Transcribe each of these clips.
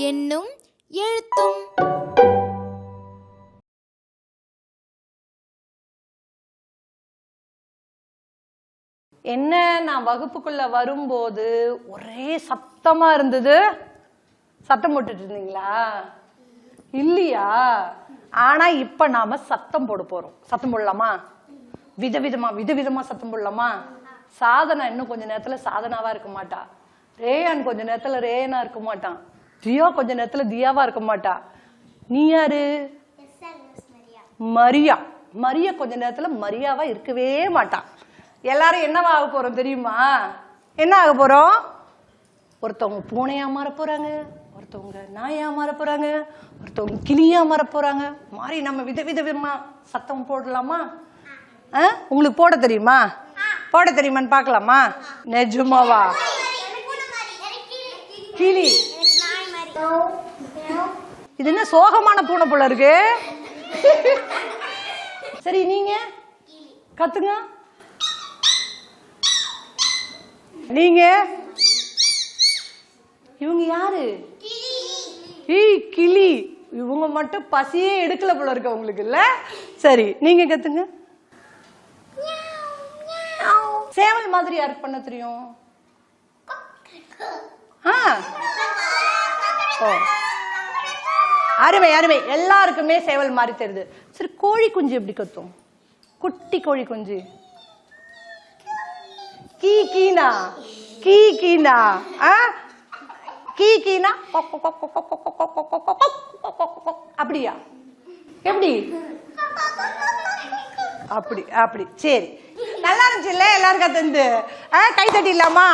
என்னும் எழுத்தும். என்ன நான் வகுப்புக்குள்ள வரும்போது ஒரே சத்தமா இருந்தது? சத்தம் போட்டுட்டு இருந்தீங்களா? இல்லையா? ஆனா இப்ப நாம சத்தம் போட போறோம். சத்தம் போடலாமா? விதவிதமா விதவிதமா சத்தம் போடலாமா? சாதனா இன்னும் கொஞ்ச நேரத்துல சாதனாவா இருக்க மாட்டா. ரேயான் கொஞ்ச நேரத்துல ரேயனா இருக்க மாட்டான். தியா கொஞ்ச நேரத்துல தியாவா இருக்க மாட்டா. நீ யாரு? மரியா. மரியா. கொஞ்ச நேரத்துல மரியாவா இருக்கவே மாட்டான் எல்லாரும் என்னவா ஆக போறோம் தெரியுமா? என்ன ஆக போறோம்? ஒருத்தவங்க பூனையா மாற போறாங்க ஒருத்தவங்க நாயா மாற போறாங்க ஒருத்தவங்க கிளியா மாற போறாங்க. மாறி நம்ம வித வித சத்தம் போடலாமா? ஆ? உங்களுக்கு போட தெரியுமா? போட தெரியுமான்னு பார்க்கலாமா? நெஜுமாவா? கிளி. இது என்ன சோகமான பூனை போல இருக்கு? சரி நீங்க கத்துங்க. நீங்க? இவங்க யாரு? ஏய் கிளி. இவங்க மட்டும் பசியே எடுக்கல போல இருக்கு உங்களுக்கு இல்ல? சரி நீங்க கத்துங்க. சேவல் மாதிரி யாருக்கு பண்ண தெரியும்? அருமை அருமை. எல்லாருக்குமே சேவல் மாதிரி தெரியுது. சரி கோழி குஞ்சு எப்படி கத்தும்? குட்டி கோழி குஞ்சு. கீ கீனா கீ கீனா ஆ கீ கீனா அப்படியா எப்படி அப்படி அப்படி சரி நல்லா இருந்துச்சு இல்ல எல்லாருக்கும் தந்து கை தட்டிடலாமா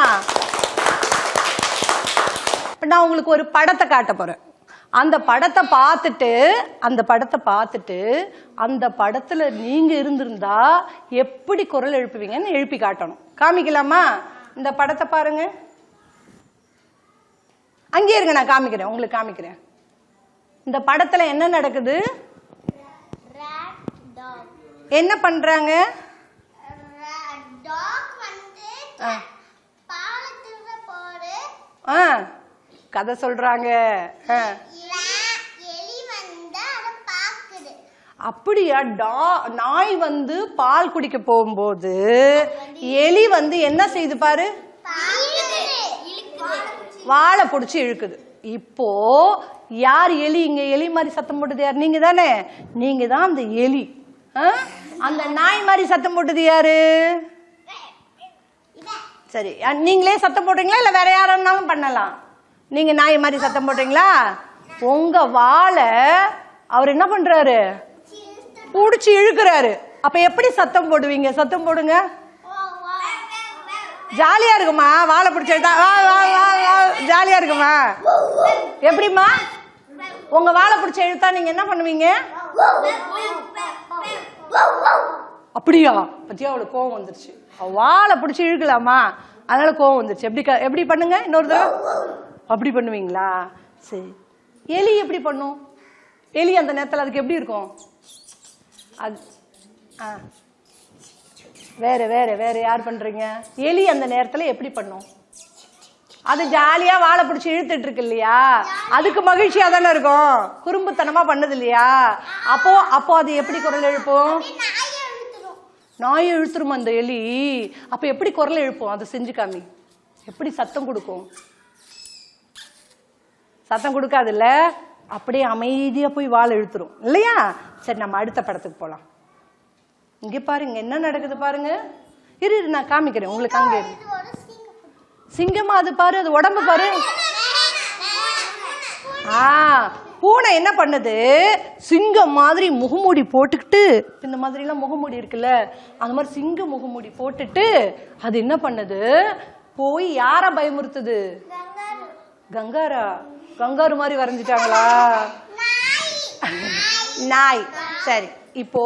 இப்போ நான் உங்களுக்கு ஒரு படத்தை காட்ட போறேன் அந்த படத்தை பார்த்துட்டு அந்த படத்தை பார்த்துட்டு அந்த படத்தில் நீங்கள் இருந்திருந்தா எப்படி குரல் எழுப்புவீங்கன்னு எழுப்பி காட்டணும் காமிக்கலாமா? இந்த படத்தை பாருங்க. அங்கேயே இருங்க நான் காமிக்கிறேன். உங்களுக்கு காமிக்கிறேன். இந்த படத்துல என்ன நடக்குது? என்ன பண்றாங்க? ஆ, ஆ. கதை சொல்றாங்க. ஆ. அப்படியா? டா நாய் வந்து பால் குடிக்க போகும்போது எலி வந்து என்ன செய்யுது பாரு? வாழை பிடிச்சி இழுக்குது. இப்போ யார் எலி? இங்க எலி மாதிரி சத்தம் போட்டது யார்? நீங்க தானே? நீங்க தான் அந்த எலி. ஆ? அந்த நாய் மாதிரி சத்தம் போட்டது யாரு? சரி. நீங்களே சத்தம் போடுறீங்களா? இல்ல வேற யாராலும் பண்ணலாம். நீங்க நாய் மாதிரி சத்தம் போடுறீங்களா? உங்க வாழை அவர் என்ன பண்றாரு? பிடிச்சி இழுக்கிறாரு. அப்ப எப்படி சத்தம் போடுவீங்க? சத்தம் போடுங்க. ஜாலியா இருக்குமா? வாழை பிடிச்ச வா வா ஜாலியா இருக்குமா? எப்படிம்மா? உங்க வாழை பிடிச்ச இழுத்தா நீங்க என்ன பண்ணுவீங்க? அப்படியா? பத்தியா அவளுக்கு கோவம் வந்துருச்சு. வாழை பிடிச்சி இழுக்கலாமா? அதனால கோவம் வந்துருச்சு. எப்படி க- எப்படி பண்ணுங்க? இன்னொரு தடவை. அப்படி பண்ணுவீங்களா? சரி. எலி எப்படி பண்ணும்? எலி அந்த நேரத்தில் அதுக்கு எப்படி இருக்கும்? அது ஆ. வேற வேற வேற யார் பண்றீங்க? எலி அந்த நேரத்தில் எப்படி பண்ணும்? அது ஜாலியா வாழை பிடிச்சி இழுத்துட்டு இருக்கு இல்லையா? அதுக்கு மகிழ்ச்சியா தானே இருக்கும். குறும்புத்தனமா பண்ணது இல்லையா? அப்போ அப்போ அது எப்படி குரல் எழுப்பும்? நாயும் இழுத்துரும் அந்த எலி. அப்ப எப்படி குரல் எழுப்பும்? அதை செஞ்சு காமி. எப்படி சத்தம் கொடுக்கும்? சத்தம் கொடுக்காதுல்ல? அப்படியே அமைதியா போய் வாழை இழுத்துரும். இல்லையா? சரி நம்ம அடுத்த படத்துக்கு போலாம். இங்க பாருங்க என்ன நடக்குது பாருங்க? இரு இரு, நான் காமிக்கிறேன் உங்களுக்கு அங்க. சிங்கமா அது பாரு அது உடம்பு பாரு. ஆ பூனை என்ன பண்ணுது? சிங்கம் மாதிரி முகமூடி போட்டுக்கிட்டு இந்த மாதிரிலாம் முகமூடி இருக்குல்ல அந்த மாதிரி சிங்க முகமூடி போட்டுட்டு அது என்ன பண்ணுது? போய் யார பயமுறுத்துது? கங்காரா. கங்காரு மாதிரி வரைஞ்சிட்டாங்களா? நாய். சரி. இப்போ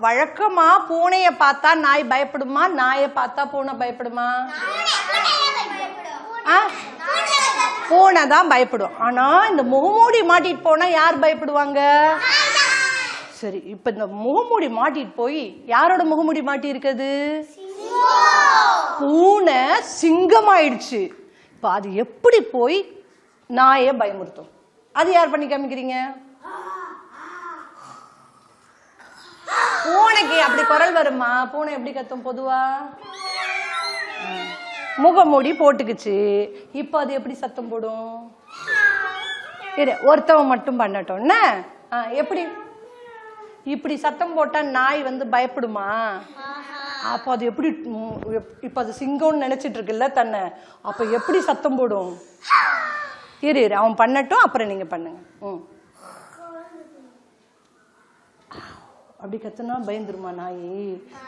வழக்கமா பூனைய பார்த்தா நாய் பயப்படுமா? நாயை பார்த்தா பூனை பயப்படுமா? ஆ? பூனை தான் பயப்படும். ஆனா இந்த முகமூடி மாட்டிட்டு போனா யார் பயப்படுவாங்க? சரி இப்ப இந்த முகமூடி மாட்டிட்டு போய் யாரோட முகமூடி மாட்டி இருக்குது பூனை சிங்கமாயிடுச்சு. இப்ப அது எப்படி போய் நாயை பயமுறுத்தும்? அது யார் பண்ணி காமிக்கிறீங்க? பூனைக்கு அப்படி குரல் வருமா? பூனை எப்படி கத்தும் பொதுவா? முகமூடி போட்டுக்குச்சு. இப்போ அது எப்படி சத்தம் போடும்? இரு ஒருத்தவ மட்டும் பண்ணட்டும். என்ன? ஆ, எப்படி? இப்படி சத்தம் போட்டா நாய் வந்து பயப்படுமா? அப்போ அது எப்படி இப்போ அது சிங்கம்னு நினைச்சிட்டு இருக்குல்ல தன்னை. அப்போ எப்படி சத்தம் போடும்? இரு இரு அவன் பண்ணட்டும் அப்புறம் நீங்க பண்ணுங்க. ம். அப்படி கத்துனா பயந்துருமா நாய்?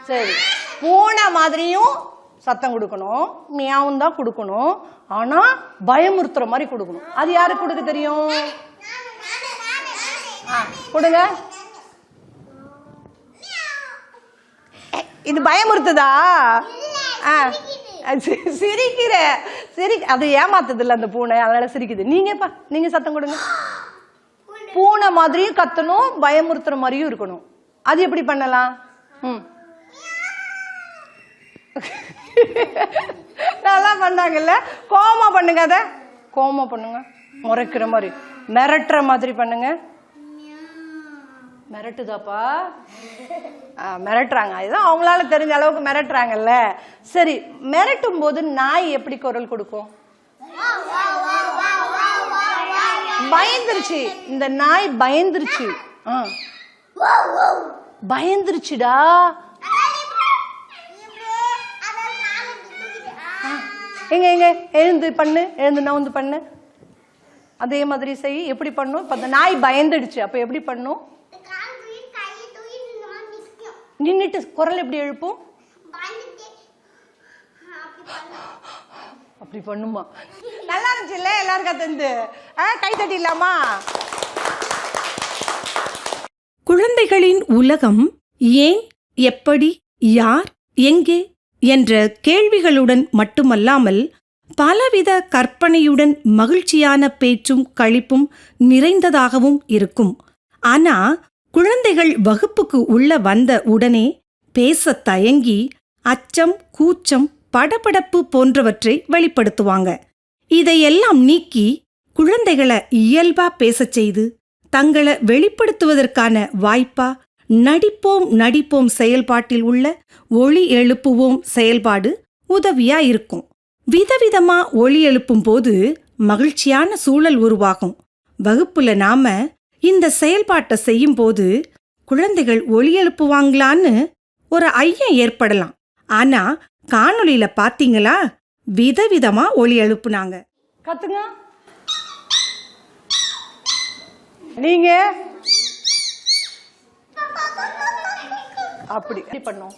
சரி பூனை மாதிரியும் சத்தம் கொடுக்கணும் மியாவும் தான் கொடுக்கணும். ஆனா பயமுறுத்துற மாதிரி கொடுக்கணும். அது யாருக்கு கொடுக்க தெரியும்? கொடுங்க. இது பயமுறுத்துதா சிரிக்கிற சிரி அது ஏமாத்துது இல்ல அந்த பூனை அதனால சிரிக்குது. நீங்கப்பா நீங்க சத்தம் கொடுங்க. பூனை மாதிரியும் கத்தணும் பயமுறுத்துற மாதிரியும் இருக்கணும். அது எப்படி பண்ணலாம்? ம். நல்லா பண்ணாங்கல்ல? கோமா பண்ணுங்க அத. கோமா பண்ணுங்க. முறைக்கிற மாதிரி. மிரட்டுற மாதிரி பண்ணுங்க. மிரட்டுதாப்பா? மிரட்டுறாங்க. இதுதான் அவங்களால தெரிஞ்ச அளவுக்கு மிரட்டுறாங்கல்ல. சரி மிரட்டும் போது நாய் எப்படி குரல் கொடுக்கும்? பயந்துருச்சு. இந்த நாய் பயந்துருச்சு. ஆ. பயந்துருச்சுடா. எங்க எங்க? எழுந்து பண்ணு எழுந்து நவுந்து பண்ணு. அதே மாதிரி செய். எப்படி பண்ணும்? இப்ப அந்த நாய் பயந்துடுச்சு. அப்ப எப்படி பண்ணும்? நின்னுட்டு குரல் எப்படி எழுப்பும்? அப்படி பண்ணுமா? நல்லா இருந்துச்சுல்ல? எல்லாரும் கத்துந்து கை தட்டிடலாமா? குழந்தைகளின் உலகம் ஏன் எப்படி யார் எங்கே என்ற கேள்விகளுடன் மட்டுமல்லாமல் பலவித கற்பனையுடன் மகிழ்ச்சியான பேச்சும் களிப்பும் நிறைந்ததாகவும் இருக்கும். ஆனா குழந்தைகள் வகுப்புக்கு உள்ள வந்த உடனே பேசத் தயங்கி அச்சம் கூச்சம் படபடப்பு போன்றவற்றை வெளிப்படுத்துவாங்க. இதையெல்லாம் நீக்கி குழந்தைகளை இயல்பா பேசச் செய்து தங்களை வெளிப்படுத்துவதற்கான வாய்ப்பா? நடிப்போம் நடிப்போம் செயல்பாட்டில் உள்ள ஒளி எழுப்புவோம் செயல்பாடு உதவியா இருக்கும். விதவிதமா ஒளி எழுப்பும் போது மகிழ்ச்சியான சூழல் உருவாகும். வகுப்புல நாம இந்த செயல்பாட்டை செய்யும் போது குழந்தைகள் ஒளி எழுப்புவாங்களான்னு ஒரு ஐயம் ஏற்படலாம். ஆனா காணொளியில பாத்தீங்களா? விதவிதமா ஒளி எழுப்புனாங்க. கத்துங்க. நீங்க? அப்படி. பண்ணோம்?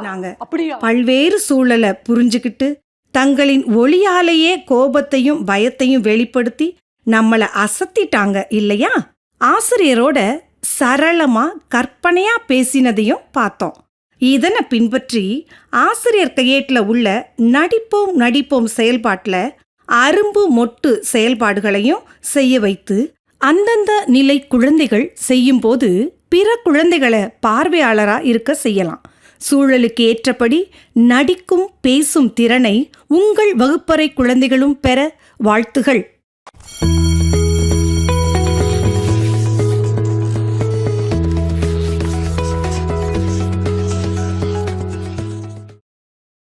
நாங்க அப்படியா? பல்வேறு சூழலை புரிஞ்சுக்கிட்டு தங்களின் ஒளியாலேயே கோபத்தையும் பயத்தையும் வெளிப்படுத்தி நம்மள அசத்திட்டாங்க இல்லையா? ஆசிரியரோட சரளமா கற்பனையா பேசினதையும் பார்த்தோம். இதனை பின்பற்றி ஆசிரியர் கையேட்டில் உள்ள நடிப்போம் நடிப்போம் செயல்பாட்டில் அரும்பு மொட்டு செயல்பாடுகளையும் செய்ய வைத்து அந்தந்த நிலை குழந்தைகள் செய்யும்போது பிற குழந்தைகளை பார்வையாளரா இருக்க செய்யலாம். சூழலுக்கு ஏற்றபடி நடிக்கும் பேசும் திறனை உங்கள் வகுப்பறை குழந்தைகளும் பெற வாழ்த்துகள்.